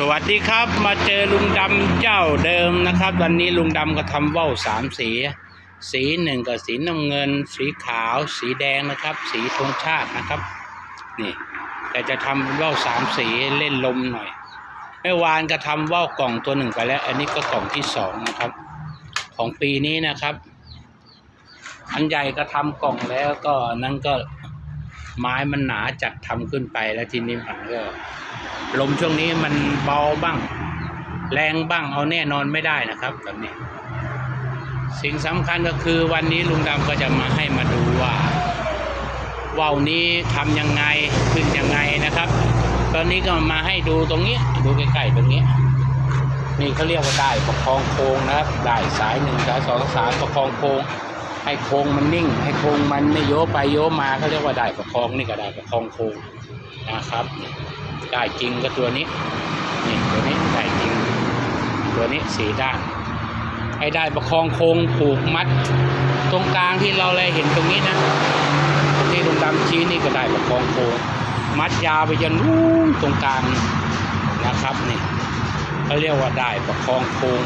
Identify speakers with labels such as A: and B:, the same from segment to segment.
A: สวัสดีครับมาเจอลุงดำเจ้าเดิมนะครับ วันนี้ลุงดำก็ทำว่าวสามสี สีหนึ่งกับสีน้ำเงิน สีขาว สีแดงนะครับ สีธงชาตินะครับ นี่ แต่จะทำว่าวสามสีเล่นลมหน่อยเมื่อวานก็ทำว่าวกล่องตัวหนึ่งไปแล้ว อันนี้ก็กล่องที่สองนะครับ ของปีนี้นะครับ อันใหญ่ก็ทำกล่องแล้วก็นนั่นก็ไม้มันหนาจัดทำขึ้นไปแล้วทีนี้มันก็ ลมช่วงนี้มันเบาบ้าง แรงบ้างเอาแน่นอนไม่ได้นะครับแบบนี้ สิ่งสำคัญก็คือวันนี้ลุงดำก็จะมาให้มาดูว่าว่าวนี้ทำยังไงขึ้นยังไงนะครับ ตอนนี้ก็มาให้ดูตรงนี้ ดูใกล้ๆตรงนี้ นี่เขาเรียกว่าได้ประคองโค้งนะครับได้สายหนึ่งสายสองสายประคองโค้งให้โค้งมันนิ่ง ให้โค้งมันไม่โยไปโยมาเขาเรียกว่าได้ประคองนี่ก็ได้ประคองโค้งนะครับ ได้จริงก็ตัวนี้ นี่ตัวนี้ได้จริง ตัวนี้สีด้านให้ได้ประคองโค้งผูกมัด ตรงกลางที่เราเลยเห็นตรงนี้นะที่ลุงดำชี้นี่ก็ได้ประคองโค้งมัดยาวไปจนนู้นตรงกลางนะครับนี่เขาเรียกว่าได้ประคองโค้ง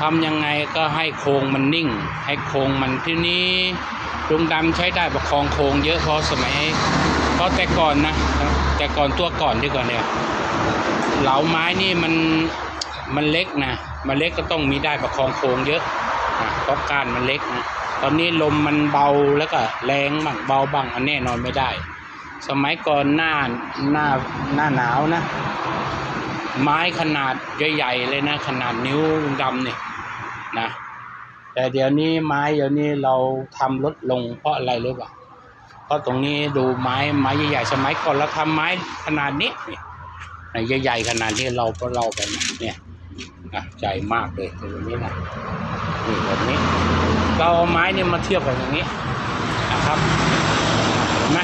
A: ทำยังไงก็ให้โค้งมันนิ่ง ให้โค้งมันที่นี้ลุงดำใช้ได้ประคองโค้งเยอะเพราะสมัยเพราะแต่ก่อนนะ แต่ก่อนตัวก่อนดีกว่าเนี่ยเหลาไม้นี่มันมันเล็กนะมันเล็กก็ต้องมีได้ประคองโค้งเยอะนะเพราะกานมันเล็กนะตอนนี้ลมมันเบาแล้วก็แรงบ้างเบาบ้างอันแน่นอนไม่ได้ สมัยก่อนหน้าหน้าหน้าหนาวนะ ไม้ขนาดใหญ่ๆเลยนะ ขนาดนิ้วดำเนี่ยนะแต่เดี๋ยวนี้ไม้เดี๋ยวนี้เราทำลดลงเพราะอะไรรู้ป่าะตรงนี้ดูไม้ไม้ใหญ่ๆสมัยก่อนเราทำไม้ขนาดนี้เนี่ยใหญ่ๆขนาดที่เราก็เราไปเนี่ยนะใหญ่มากเลยตรงนี้นะนี่แบบนี้ เราเอาไม้นี่มาเทียบกับอย่างนี้นะครับเห็นไหม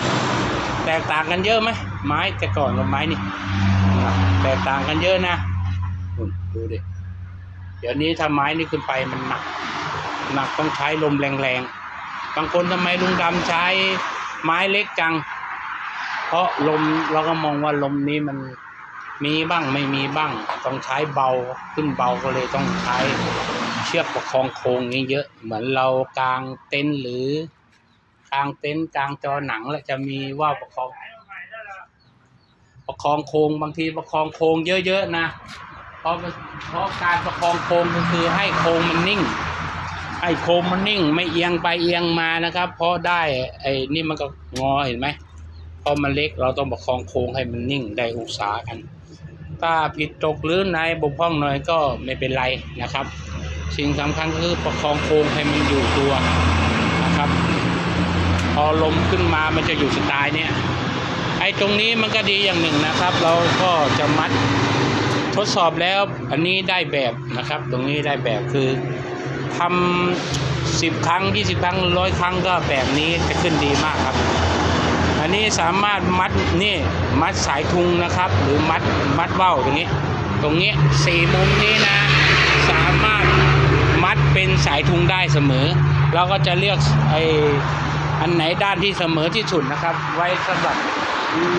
A: แตกต่างกันเยอะไหมไม้แต่ก่อนกับไม้นี่นะแตกต่างกันเยอะนะนู่นดูดิเดี๋ยวนี้ถ้าไม้นี่ขึ้นไปมันหนัก หนักต้องใช้ลมแรงๆบางคนทำไมลุงดำใช้ ไม้เล็กจัง เพราะลมเราก็มองว่าลมนี้มันมีบ้างไม่มีบ้าง ต้องใช้เบาขึ้นเบาก็เลยต้องใช้เชือกประคองโครงนี้เยอะ เหมือนเรากางเต็นท์หรือกางเต็นท์กางจอหนังแล้วจะมีว่าวประคอง ประคองโครงบางทีประคองโครงเยอะๆนะเพราะเพราะการประคองโครงก็คือให้โครงมันนิ่ง ให้โครงมันนิ่งไม่เอียงไปเอียงมานะครับ เพราะได้ไอ้นี่มันก็งอเห็นไหมเพราะมันเล็กเราต้องประคองโครงให้มันนิ่งได้องศากัน ถ้าผิดตกหรือในบกพร่องหน่อยก็ไม่เป็นไรนะครับ สิ่งสำคัญคือประคองโครงให้มันอยู่ตัวนะครับ พอลมขึ้นมามันจะอยู่สไตล์เนี้ยไอ้ตรงนี้มันก็ดีอย่างหนึ่งนะครับ เราก็จะมัดทดสอบแล้วอันนี้ได้แบบนะครับ ตรงนี้ได้แบบคือ ทำสิบครั้งยี่สิบครั้งร้อยครั้งก็แบบนี้จะขึ้นดีมากครับ อันนี้สามารถมัดนี่มัดสายทุงนะครับ หรือมัดมัดเบ้าตรงนี้ ตรงนี้สี่มุมนี้นะ สามารถมัดเป็นสายทุงได้เสมอ เราก็จะเลือกไออันไหนด้านที่เสมอที่สุดนะครับ ไว้สำหรับ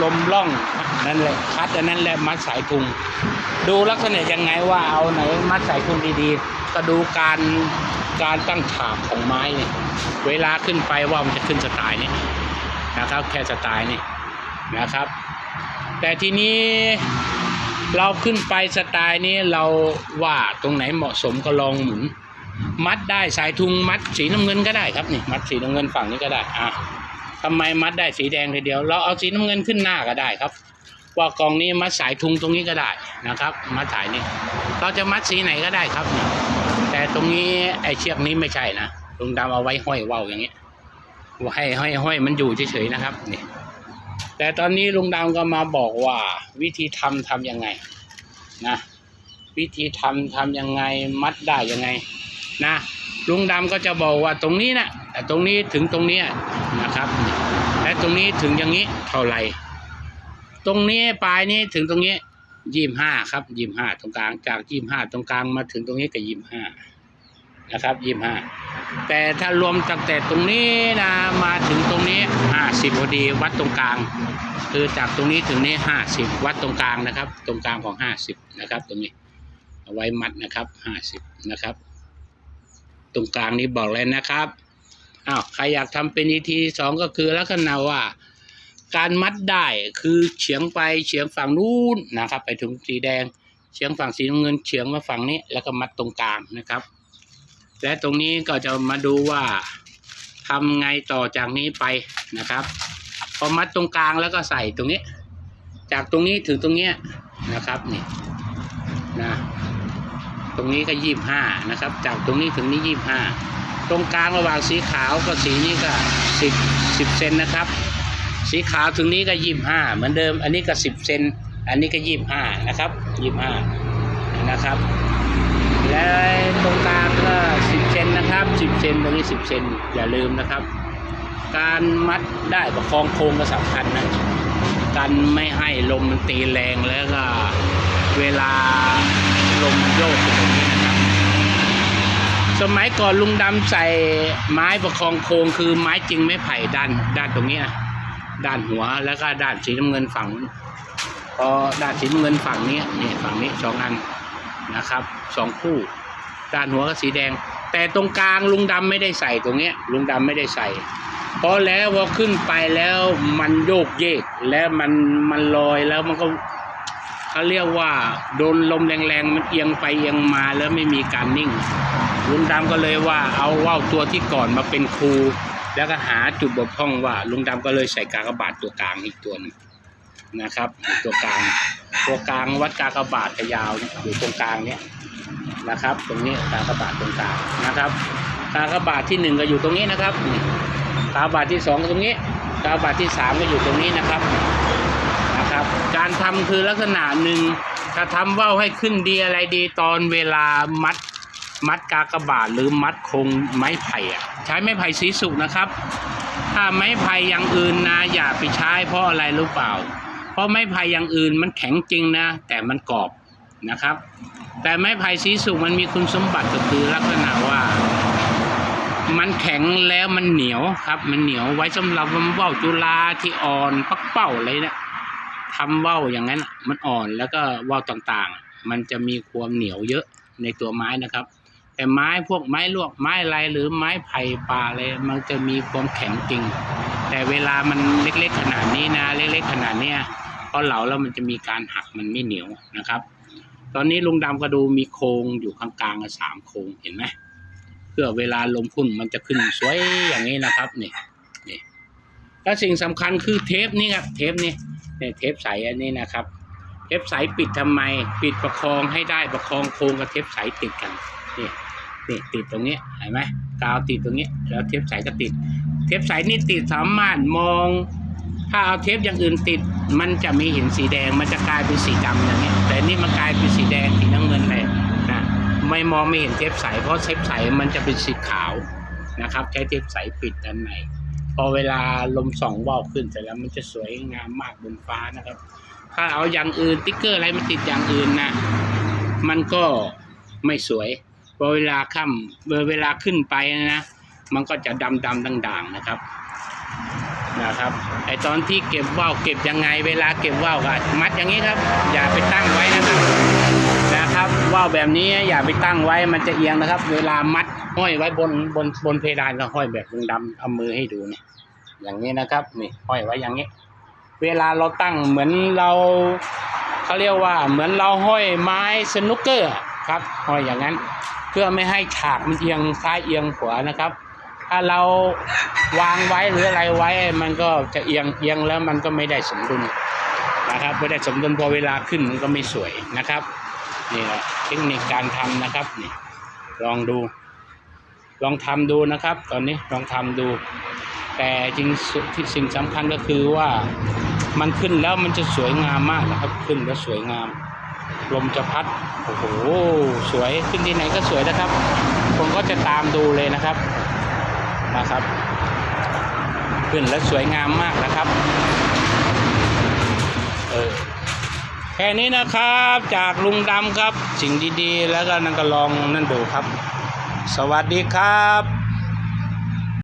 A: ลมล่องนั่นแหละคัดอันนั้นแหละมัดสายทุง ดูลักษณะยังไงว่าเอาไหนมัดสายทุงดีๆ ก็ดูการการตั้งฉากของไม้เนี่ยเวลาขึ้นไปว่ามันจะขึ้นสไตล์นี้นะครับ แค่สไตล์นี่นะครับ แต่ทีนี้เราขึ้นไปสไตล์นี้เราว่าตรงไหนเหมาะสมก็ลองหมุน มัดได้สายทุงมัดสีน้ำเงินก็ได้ครับนี่มัดสีน้ำเงินฝั่งนี้ก็ได้อะทำไมมัดได้สีแดงทีเดียว เราเอาสีน้ำเงินขึ้นหน้าก็ได้ครับ ว่ากองนี้มัดสายทุงตรงนี้ก็ได้นะครับ มัดสายนี้ เราจะมัดสีไหนก็ได้ครับนี่ แต่ตรงนี้ไอ้เชือกนี้ไม่ใช่นะลุงดำเอาไว้ห้อยว่าวอย่างเงี้ยให้ห้อยห้อยมันอยู่เฉยๆนะครับนี่แต่ตอนนี้ลุงดำก็มาบอกว่า วิธีทำทำยังไงนะวิธีทำทำยังไงมัดได้ยังไงนะลุงดำก็จะบอกว่าตรงนี้นะแต่ตรงนี้ถึงตรงนี้นะครับ และตรงนี้ถึงอย่างนี้เท่าไหร่ตรงนี้ปลายนี้ถึงตรงนี้ ยี่ห้าครับยี่ห้าตรงกลางจากยี่ห้าตรงกลางมาถึงตรงนี้ก็ยี่ห้านะครับยี่ห้าแต่ถ้ารวมตั้งแต่ตรงนี้นะมาถึงตรงนี้ห้าสิบพอดีวัดตรงกลาง คือจากตรงนี้ถึงนี้ห้าสิบวัดตรงกลางนะครับ ตรงกลางของห้าสิบนะครับ ตรงนี้เอาไว้มัดนะครับห้าสิบนะครับ ตรงกลางนี้บอกเลยนะครับอ้าวใครอยากทำเป็นอีทีสองก็คือลักษณะว่า การมัดได้คือเฉียงไปเฉียงฝั่งนู้นนะครับ ไปถึงสีแดง เฉียงฝั่งสีน้ำเงินเฉียงมาฝั่งนี้ แล้วก็มัดตรงกลางนะครับ และตรงนี้ก็จะมาดูว่าทำไงต่อจากนี้ไปนะครับพอมัดตรงกลางแล้วก็ใส่ตรงนี้ จากตรงนี้ถึงตรงเนี้ยนะครับนี่นะตรงนี้ก็ยี่ห้านะครับ จากตรงนี้ถึงนี้ยี่ห้าตรงกลางระหว่างสีขาวกับสีนี้ก็สิบสิบเซนนะครับ สีขาวถึงนี้ก็ยี่ห้าเหมือนเดิม อันนี้ก็สิบเซนอันนี้ก็ยี่ห้านะครับยี่ห้านะครับ และตรงกลางก็สิบเซนนะครับสิบเซนตรงนี้สิบเซนอย่าลืมนะครับ การมัดได้ประคองโครงก็สำคัญนะกันไม่ให้ลมมันตีแรงแล้วก็เวลาลมโยกตรงนี้นะครับ สมัยก่อนลุงดำใส่ไม้ประคองโครงคือไม้จริงไม้ไผ่ด้านด้านตรงเนี้ย ด้านหัวแล้วก็ด้านสีน้ำเงินฝั่งพอด้านสีน้ำเงินฝั่งนี้นี่ฝั่งนี้สองอันนะครับสองคู่ ด้านหัวก็สีแดง แต่ตรงกลางลุงดำไม่ได้ใส่ตรงเนี้ยลุงดำไม่ได้ใส่เพราะแล้วพอขึ้นไปแล้วมันโยกเยกแล้วมันมันลอยแล้วมันก็เขาเรียกว่าโดนลมแรงๆมันเอียงไปเอียงมาแล้วไม่มีการนิ่งลุงดำก็เลยว่าเอาว่าวตัวที่ก่อนมาเป็นครู แล้วก็หาจุดบกพร่องว่าลุงดำก็เลยใส่กากบาทตัวกลางอีกตัวนึงนะครับ ตัวกลางตัวกลางวัดกากบาทยาวอยู่ตรงกลางเนี่ยนะครับ ตรงนี้กากบาทตรงกลางนะครับ กากบาทที่หนึ่งก็อยู่ตรงนี้นะครับกากบาทที่สองก็ตรงนี้กากบาทที่สามก็อยู่ตรงนี้นะครับนะครับ การทำคือลักษณะหนึ่งถ้าทำว่าวให้ขึ้นดีอะไรดีตอนเวลามัด มัดกากระบาทหรือมัดคงไม้ไผ่อะใช้ไม้ไผ่สีสุกนะครับ ถ้าไม้ไผ่อย่างอื่นนะอย่าไปใช้เพราะอะไรรู้เปล่า เพราะไม้ไผ่อย่างอื่นมันแข็งจริงนะ แต่มันกรอบนะครับ แต่ไม้ไผ่สีสุกมันมีคุณสมบัติก็คือลักษณะว่า มันแข็งแล้วมันเหนียวครับ มันเหนียวไว้สำหรับว่าวจุฬาที่อ่อนปักเป้าอะไรเนี่ยทำว่าวอย่างนั้นมันอ่อนแล้วก็ว่าวต่างๆ มันจะมีความเหนียวเยอะในตัวไม้นะครับ แต่ไม้พวกไม้ลวกไม้อะไรหรือไม้ไผ่ป่าอะไรมันจะมีความแข็งจริง แต่เวลามันเล็กๆขนาดนี้นะ เล็กๆขนาดเนี้ยพอเหลาแล้วมันจะมีการหักมันไม่เหนียวนะครับ ตอนนี้ลุงดำก็ดูมีโครงอยู่ข้างกลางสามโครงเห็นไหมเพื่อเวลาลมพุ่นมันจะขึ้นสวยอย่างนี้นะครับนี่นี่แล้วสิ่งสำคัญคือเทปนี่ครับเทปนี่เนี่ยเทปใสอันนี้นะครับ เทปใสปิดทำไม ปิดประคองให้ได้ประคองโครงกับเทปใสติดกัน นี่นี่ติดตรงนี้เห็นไหมกาวติดตรงนี้ แล้วเทปใสก็ติด เทปใสนี่ติดสามารถมอง ถ้าเอาเทปอย่างอื่นติด มันจะไม่เห็นสีแดง มันจะกลายเป็นสีดำอย่างเงี้ยแต่นี่มันกลายเป็นสีแดงสีน้ำเงินเลยนะไม่มองไม่เห็นเทปใสเพราะเทปใสมันจะเป็นสีขาวนะครับใช้เทปใสปิดด้านในพอเวลาลมส่องว่าวขึ้นเสร็จแล้วมันจะสวยงามมากบนฟ้านะครับ ถ้าเอาอย่างอื่นติ๊กเกอร์อะไรมาติดอย่างอื่นนะมันก็ไม่สวย อเวลาค่ำเวลาขึ้นไปนะมันก็จะดำดำด่างๆนะครับนะครับไอตอนที่เก็บว่าวเก็บยังไง เวลาเก็บว่าวก็มัดอย่างนี้ครับ อย่าไปตั้งไว้นะครับนะครับว่าวแบบนี้อย่าไปตั้งไว้มันจะเอียงนะครับ เวลามัดห้อยไว้บนบนบนเพดานก็ห้อยแบบลุงดำเอามือให้ดูเนี่ยอย่างนี้นะครับนี่ห้อยไว้อย่างนี้ เวลาเราตั้งเหมือนเราเขาเรียกว่าเหมือนเราห้อยไม้สนุกเกอร์ครับห้อยอย่างนั้น เพื่อไม่ให้ฉากมันเอียงซ้ายเอียงขวานะครับ ถ้าเราวางไว้หรืออะไรไว้ มันก็จะเอียงเอียงแล้วมันก็ไม่ได้สมดุลนะครับไม่ได้สมดุลพอเวลาขึ้นมันก็ไม่สวยนะครับนี่แหละเทคนิคการทำนะครับนี่ลองดู ลองทำดูนะครับ ตอนนี้ลองทำดู แต่จริงที่สิ่งสำคัญก็คือว่ามันขึ้นแล้วมันจะสวยงามมากนะครับ ขึ้นแล้วสวยงาม ลมจะพัด โอ้โห สวย ขึ้นที่ไหนก็สวยนะครับผมก็จะตามดูเลยนะครับนะครับ ขึ้นแล้วสวยงามมากนะครับ เออ แค่นี้นะครับ จากลุงดำครับ สิ่งดีๆ แล้วก็นั่นก็ลองนั่นดูครับ สวัสดีครับ